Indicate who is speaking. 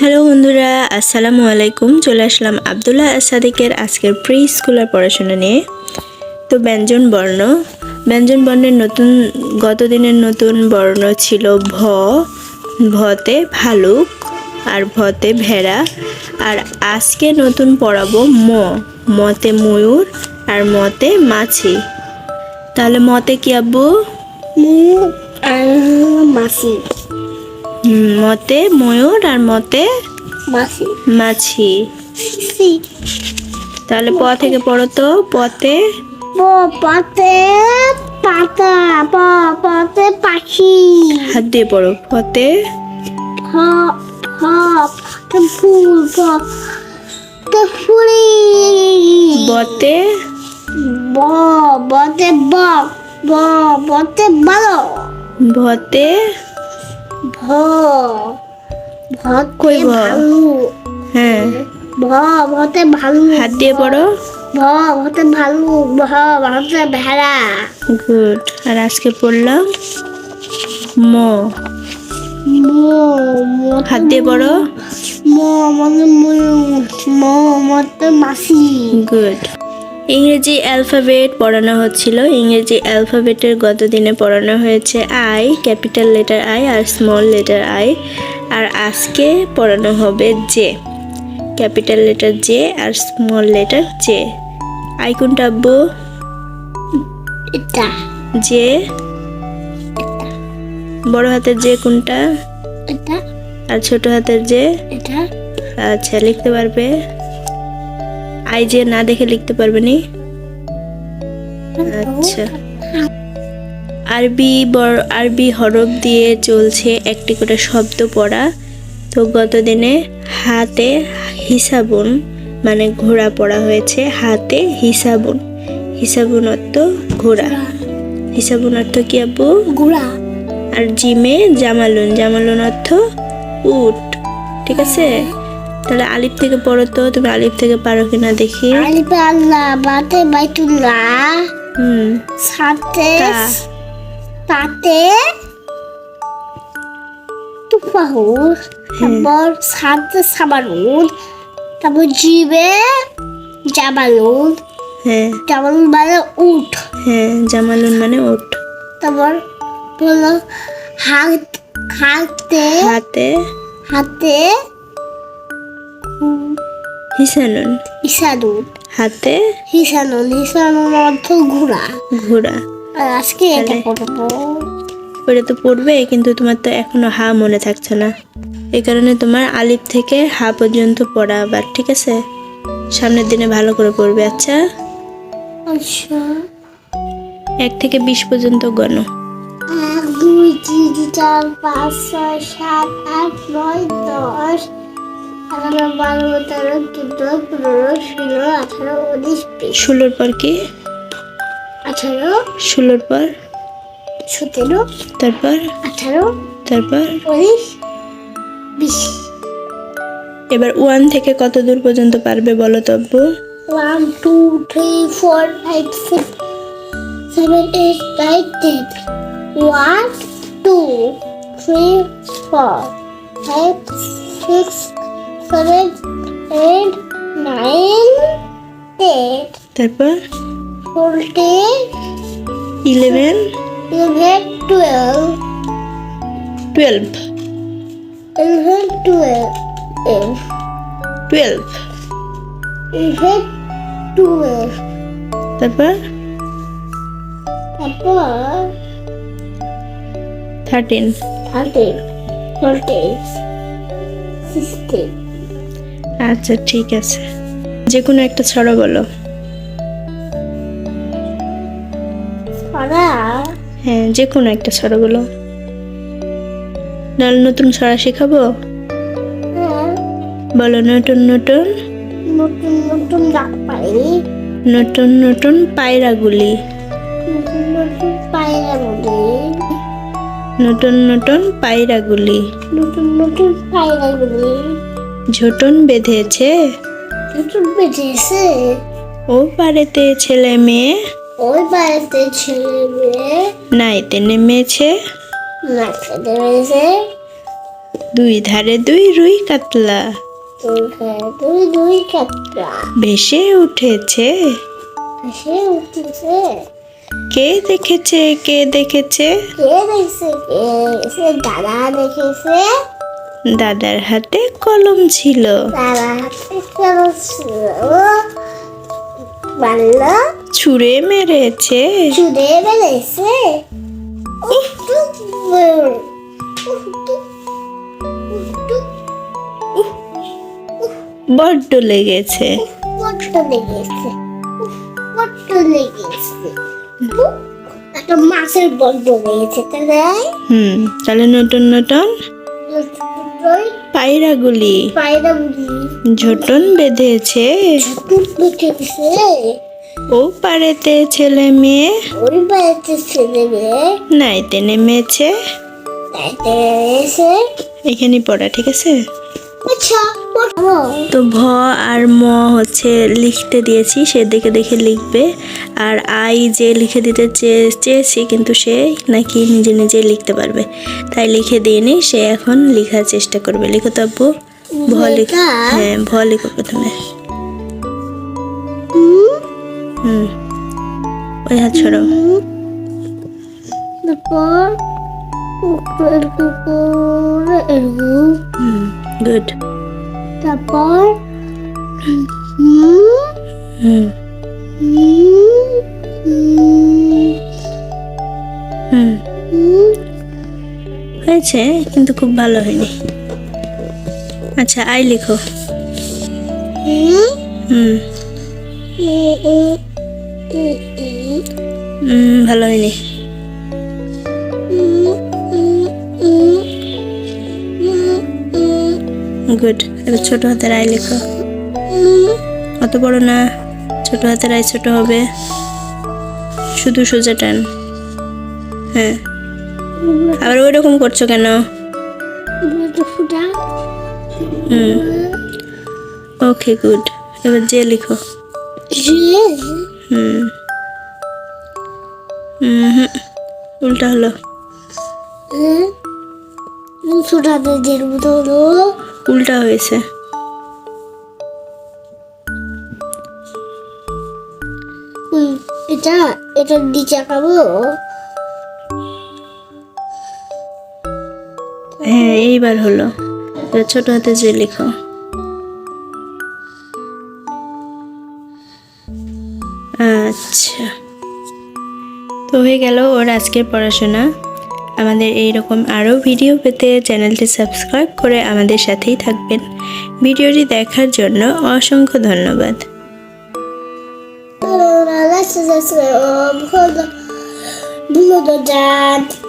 Speaker 1: Hello বন্ধুরা আসসালামু আলাইকুম চলে আসলাম আবদুল্লাহ আসাদিকের আজকের প্রি স্কুলের পড়াশোনা নিয়ে তো ব্যঞ্জন বর্ণ ব্যঞ্জন বর্ণের নতুন গত দিনের নতুন বর্ণ ছিল ভ ভতে ভালুক আর ভতে ভেড়া আর আজকে নতুন পড়াবো ম মতে ময়ূর আর মতে মাছি তাহলে মতে কি আব্বু
Speaker 2: ময়ূর আর মাছি
Speaker 1: মতে ময়ূর আর মতে মাছি মাছি তাহলে প থেকে পড়ো তো পতে
Speaker 2: পতে পাতা পতে পাখি
Speaker 1: হাত দিয়ে পড়ো পতে
Speaker 2: ফুল ফুল বতে বতে বক ভতে ভালো ভতে ভ ভত কই ভ হ্যাঁ ভ ভতে ভালো
Speaker 1: হাত দিয়ে পড়ো
Speaker 2: ভ ভতে ভালো ভ ভতে ভেড়া
Speaker 1: গুড আর আজকে পড়লাম ম হাত দিয়ে পড়ো
Speaker 2: ম মতে ময়ূর ম মতে মাসি
Speaker 1: গুড ইংরেজি অ্যালফাবেট পড়ানো হচ্ছিল ইংরেজি অ্যালফাবেটের গত দিনে পড়ানো হয়েছে আই ক্যাপিটাল লেটার আই আর স্মল লেটার আই আর আজকে পড়ানো হবে জে ক্যাপিটাল লেটার জে আর স্মল লেটার জে আই কোনটা আব্বু এটা জে বড় হাতের জে কোনটা এটা আর ছোট হাতের জে এটা আচ্ছা লিখতে পারবে আই যে না দেখে লিখতে পারবে নি আচ্ছা আরবি আরবি হরফ দিয়ে চলছে একটি করে শব্দ পড়া তো গতদিনে হাতে হিসাবুন মানে ঘোড়া পড়া হয়েছে হাতে হিসাবুন হিসাবুন অর্থ ঘোড়া হিসাবুন অর্থ কি আব্বু ঘোড়া আর জিমে জামালুন জামালুন অর্থ উট ঠিক আছে হ্যাঁ। তাহলে আলিফ থেকে পড়ো তো তুমি আলিফ থেকে পারো কিনা দেখি
Speaker 2: আলিফ আল্লাহ বাতে বাইতুল্লাহ হুম সাথে তাতে তুফাহুর তারপর সাথে সাবানুদ তারপর জিবে জামালুন হ্যাঁ জামালুদ মানে উঠ
Speaker 1: হ্যাঁ জামালুন মানে উঠ
Speaker 2: তারপর বলো হাত হাতে হাতে হাতে হিসানুন হিসানুন হাতে হিসানুন হিসানুন অর্থ ঘোড়া ঘোড়া আজকে এটা পড়বো
Speaker 1: ওটা তো পড়বে কিন্তু তোমার তো এখনো হা মনে থাকছে না এই কারণে তোমার আলিফ থেকে হা পর্যন্ত পড়া আবার ঠিক আছে সামনের দিনে ভালো করে পড়বে আচ্ছা আচ্ছা এক থেকে বিশ পর্যন্ত গণ
Speaker 2: এক দুই তিন চার পাঁচ ছয় সাত আট নয় দশ এগারো পনেরো ষোলো আঠারো
Speaker 1: ষোলোর পর কি আঠারো ষোলোর পর সতেরো তারপর আঠারো তারপর
Speaker 2: উনিশ বিশ
Speaker 1: এবার ওয়ান থেকে কত দূর পর্যন্ত পারবে বলো তো আব্বু
Speaker 2: one two three four five six seven eight nine ten one two three four five six seven, eight, nine, ten. তারপর fourteen, eleven, eleven, twelve, twelve, eleven, twelve, twelve, eleven, twelve. তারপর তারপর থার্টিন থার্টিন ফোরটিন সিক্সটিন
Speaker 1: আচ্ছা ঠিক আছে যে কোনো একটা ছড়ো বলো হ্যাঁ যে কোনো একটা ছড়ো বলো নাহলে নতুন ছড়া শেখাবো হ্যাঁ। বলো নতুন নতুন
Speaker 2: নতুন নতুন
Speaker 1: নতুন নতুন পায়রাগুলি
Speaker 2: নতুন নতুন পায়রাগুলি
Speaker 1: নতুন নতুন পায়রাগুলি
Speaker 2: নতুন নতুন পায়রাগুলি
Speaker 1: ঝুটুন বেঁধেছে
Speaker 2: ঝুটুন বেঁধেছে
Speaker 1: ও বাড়িতে ছেলে মেয়ে
Speaker 2: ওই বাড়িতে ছেলে মেয়ে
Speaker 1: নাইতে নেমেছে
Speaker 2: নেমেছে
Speaker 1: দুই ধারে দুই রুই কাতলা
Speaker 2: দুই কাতলা
Speaker 1: ভেসে উঠেছে কে দেখেছে কে দেখেছে কে দেখেছে
Speaker 2: কে দেখেছে দাদা দেখেছে
Speaker 1: দাদার হাতে কলম ছিল ছুঁড়ে মেরেছে
Speaker 2: ছুঁড়ে মেরেছে
Speaker 1: বড্ড লেগেছে
Speaker 2: মাছের বড্ড লেগেছে তাহলে
Speaker 1: হুম তাহলে নতুন নতুন পায়রাগুলি ঝোটন বেঁধেছে ও পারেতে ছেলে মেয়ে
Speaker 2: ওই পারেতে ছেলে মেয়ে
Speaker 1: নাইতে নেমেছে এখানে পড়া ঠিক আছে আচ্ছা, তো ভ আর ম হচ্ছে লিখতে দিয়েছি সে দেখে দেখে লিখবে আর আই যে লিখে দিতে চেয়েছি কিন্তু সে নাকি নিজে নিজে লিখতে পারবে তাই লিখে দিইনি সে এখন লেখার চেষ্টা করবে লিখো তো আব্বু
Speaker 2: ভ লিখ হ্যাঁ
Speaker 1: ভ লিখো প্রথমে হুম ওই হাত ছড়ো তারপর গুড
Speaker 2: তারপর হুম
Speaker 1: হয়েছে কিন্তু খুব ভালো হয়নি আচ্ছা আই লিখো হুম ভালো হয়নি গুড এবার ছোট হাতের আয় লেখো অত বড় না ছোট হাতের আয় ছোট হবে শুধু সোজা টান হ্যাঁ আবার ওই রকম করছো কেন ওকে গুড এবার যে লিখো হুম হুম উল্টা হলো
Speaker 2: ছোট হাতে জের হলো
Speaker 1: উল্টা হয়েছে
Speaker 2: এটা এটা দিয়ে খাবো
Speaker 1: হ্যাঁ এইবার হলো ছোট হাতে যে লেখো আচ্ছা তো হয়ে গেল ওর আজকের পড়াশোনা আমাদের এই রকম আরও ভিডিও পেতে চ্যানেলটি সাবস্ক্রাইব করে আমাদের সাথেই থাকবেন ভিডিওটি দেখার জন্য অসংখ্য ধন্যবাদ